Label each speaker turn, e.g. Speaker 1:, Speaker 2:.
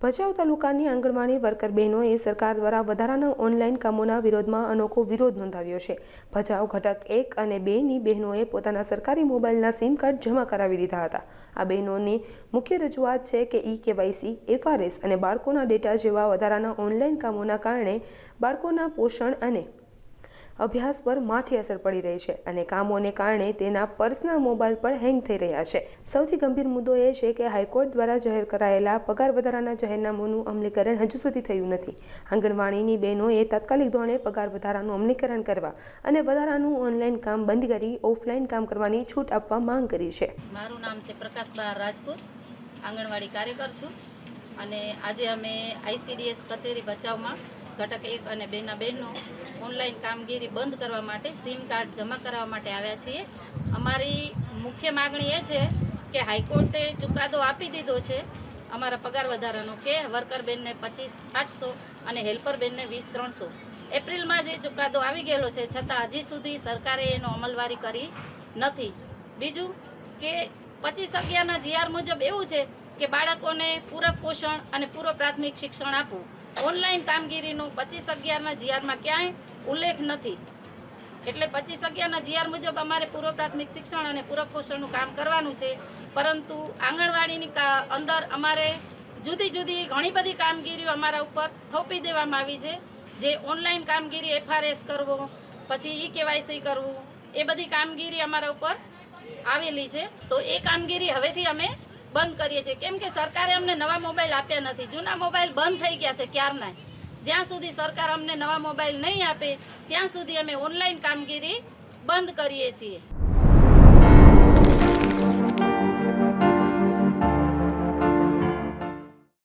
Speaker 1: ભચાઉ તાલુકાની આંગણવાડી વર્કર બહેનોએ સરકાર દ્વારા વધારાના ઓનલાઈન કામોના વિરોધમાં અનોખો વિરોધ નોંધાવ્યો છે. ભચાઉ ઘટક એક અને બેની બહેનોએ પોતાના સરકારી મોબાઈલના સિમ કાર્ડ જમા કરાવી દીધા હતા. આ બહેનોની મુખ્ય રજૂઆત છે કે ઈ કેવાયસી, એફઆરએસ અને બાળકોના ડેટા જેવા વધારાના ઓનલાઈન કામોના કારણે બાળકોના પોષણ અને અભ્યાસ પર માઠી અસર પડી રહી છે અને કામોને કારણે તેના પર્સનલ મોબાઈલ પર હેંગ થઈ રહ્યા છે. સૌથી ગંભીર મુદ્દો એ છે કે હાઈકોર્ટ દ્વારા જાહેર કરાયેલા પગાર વધારાના જાહેરનામાનું અમલીકરણ હજુ સુધી થયું નથી. આંગણવાડીની બહેનોએ તાત્કાલિક ધોરણે પગાર વધારાનું અમલીકરણ કરવા અને વધારાનું ઓનલાઈન કામ બંધ કરી ઓફલાઈન કામ કરવાની છૂટ આપવા માંગ કરી છે.
Speaker 2: મારું નામ છે પ્રકાશબા રાજપૂત, આંગણવાડી કાર્યકર છું અને આજે અમે આઈસીડીએસ કચેરી ભચાઉમાં ઘટક એક અને બેના બહેનો ઓનલાઈન કામગીરી બંધ કરવા માટે સિમ કાર્ડ જમા કરાવવા માટે આવ્યા છીએ. અમારી મુખ્ય માગણી એ છે કે હાઈકોર્ટે ચુકાદો આપી દીધો છે. અમારા પગાર વધારાનો કે વર્કર બેનને પચીસ આઠસો અને હેલ્પર બેનને વીસ ત્રણસો. એપ્રિલમાં જે ચુકાદો આવી ગયેલો છે, છતાં હજી સુધી સરકારે એનો અમલવારી કરી નથી. બીજું કે પચીસ અગિયારના જીઆર મુજબ એવું છે કે બાળકોને પૂરક પોષણ અને પૂર્વ પ્રાથમિક શિક્ષણ આપવું. ઓનલાઈન કામગીરીનું પચીસ અગિયારના જીઆરમાં ક્યાંય ઉલ્લેખ નથી. એટલે પચીસ અગિયારના જીઆર મુજબ અમારે પૂર્વ પ્રાથમિક શિક્ષણ અને પૂરક કામ કરવાનું છે. પરંતુ આંગણવાડીની અંદર અમારે જુદી જુદી ઘણી બધી કામગીરીઓ અમારા ઉપર થોપી દેવામાં આવી છે. જે ઓનલાઈન કામગીરી એફઆરએસ કરવો, પછી ઈ કેવાયસી કરવું, એ બધી કામગીરી અમારા ઉપર આવેલી છે. તો એ કામગીરી હવેથી અમે બંધ કરીએ છીએ. કેમ કે સરકારે અમને નવા મોબાઈલ આપ્યા નથી. જૂના મોબાઈલ બંધ થઈ ગયા છે ક્યારના જ્યાં સુધી સરકાર અમને નવા મોબાઈલ નહીં આપે, ત્યાં સુધી અમે ઓનલાઈન કામગીરી બંધ કરીએ છીએ.